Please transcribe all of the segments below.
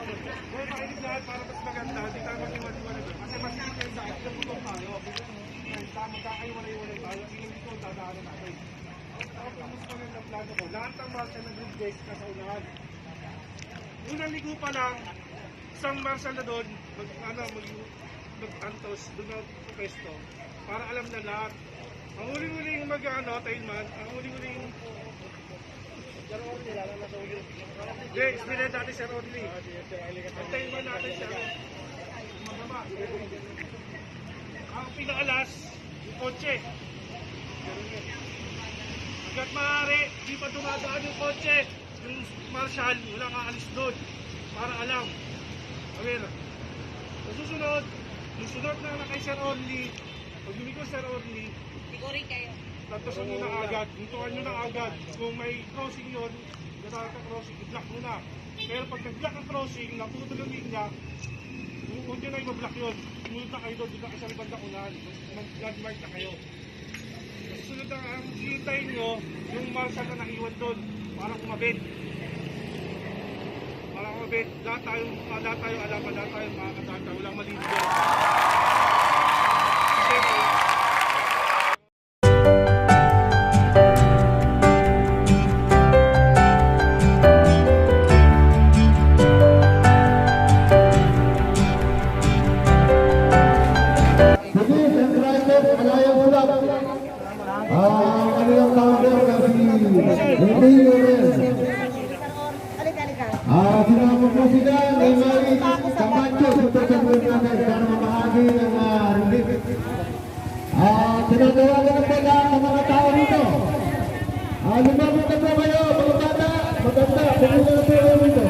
Kung makinig lahat para mas maganda, di tayo mag-iwan-iwan. Kasi mas ikay sa akin, butong tayo. Magkakaiwalay-walay tayo. Hindi ko dadaanan natin. Ang mas magandang plano ko, lahat ng marshal ng group days sa unahan. Unang ligo pa lang, isang marshal na doon, mag, ano, mag, mag-antos, doon na sa pwesto, para alam na lahat. Ang huling-huling mag, ano, tailman, ang huling-huling hindi, sila dati Sir Only. Ang tailman natin siya. Mababa. Ang pinakalas, yung kotse. Hanggat maaari, di pa dumadaan yung kotse, yung marshal, wala aalis doon. Para alam. Aware. Sa susunod, yung sunod na na kay Sir Only, pag lumiko Sir Only, Siguri kayo. Tatusan nyo na agad, hintuan nyo na agad. Kung may crossing yun, nasarap ka crossing, i-block mo na. Pero pag nag-block ang crossing, naputol yung linya, huwag nyo na i-block yun. Na kayo doon, dito sa ibang dakunan. Mag-landmark na kayo. Susunod na ang hintayin nyo, yung marshal na naiwan doon, para kumabit. Para kumabit, lahat tayo, lahat tayo alam, lahat tayo makakatata, walang malinis doon. Kasi, Lorenz. Halika, halika. Ah, sinama po sila ni Mary Camacho, Super Champion natin, para mamahagi ng ah. Ah, tinatawagan na po lahat ng mga tao. Ah, lumabot na po kayo, mga bata, maganda, pumunta na po kayo rito.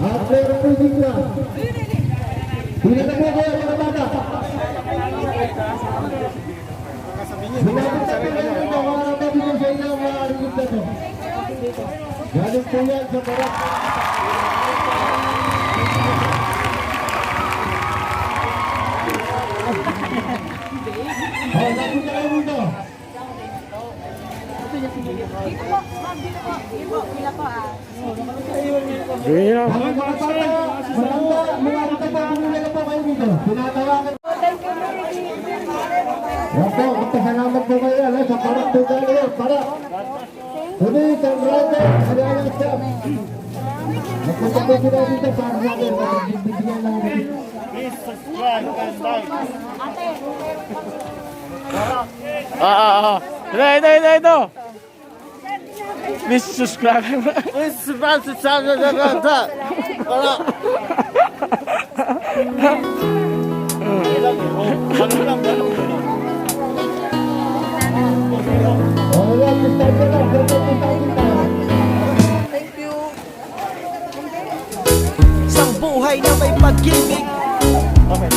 At meron po po po rito, mga mabibigyan sa inyo, mga relief na to. Sa barak. Oh, lapit na kayo rito. Dito po, ma'am, dito po. Dito po, pila po ah. Mga mga maganda, mga na po kayo dito. Tinatawagan. Thank you, Mary. Yan po, magpasalamat po kayo. Sa parak po kayo. Parak. Huli, sa brother, Alliance Cup. Nagpunta po sila dito para sa akin. Bibigyan lang dito. Ate, Ah, ah, ah. Ito, ito, ito, ito. Please subscribe. Please subscribe to channel. Para. Sa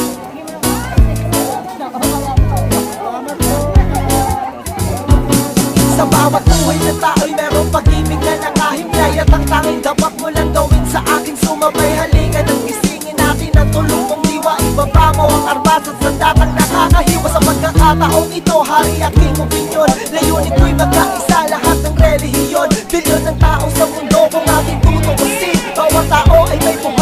bawat buhay na tao'y merong pag-ibig na nakahimlay At ang tanging dapat mo lang gawin sa akin Sumabay. Halika ng gisingin natin Ang tulong mong diwa Ibaba mo ang armas at sandatang nakakahiwa Sa pagkakataong ito, hari aking opinyon Layunin ko'y magkaisa. Lahat ng relihiyon. Bilyon ng tao sa mundo kung ating tutukusin Bawat tao ay may buhay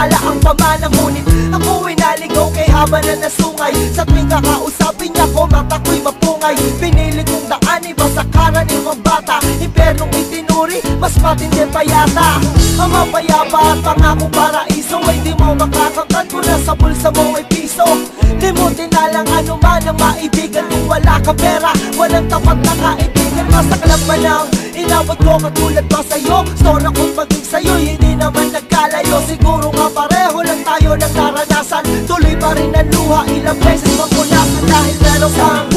Nakala ang pamana Ngunit ako'y naligaw kay haba na nasungay. Sa tuwing kakausapin niya ko mata ko'y mapungay. Pinili kong daan iba sa karaniwang bata. Impernong itinuri mas matindi pa yata Ang mapayapa at pangako paraiso Ay di mo makakangkan kung nasa bulsa mo ay piso piso Limutin na lang ano man ang maibigan Kung wala ka pera, walang tapat na kaibigan Masaklap pa lang, inabot ko katulad ko sa'yo Store akong maging sa'yo, luha, ilang beses magkulasan Dahil meron kang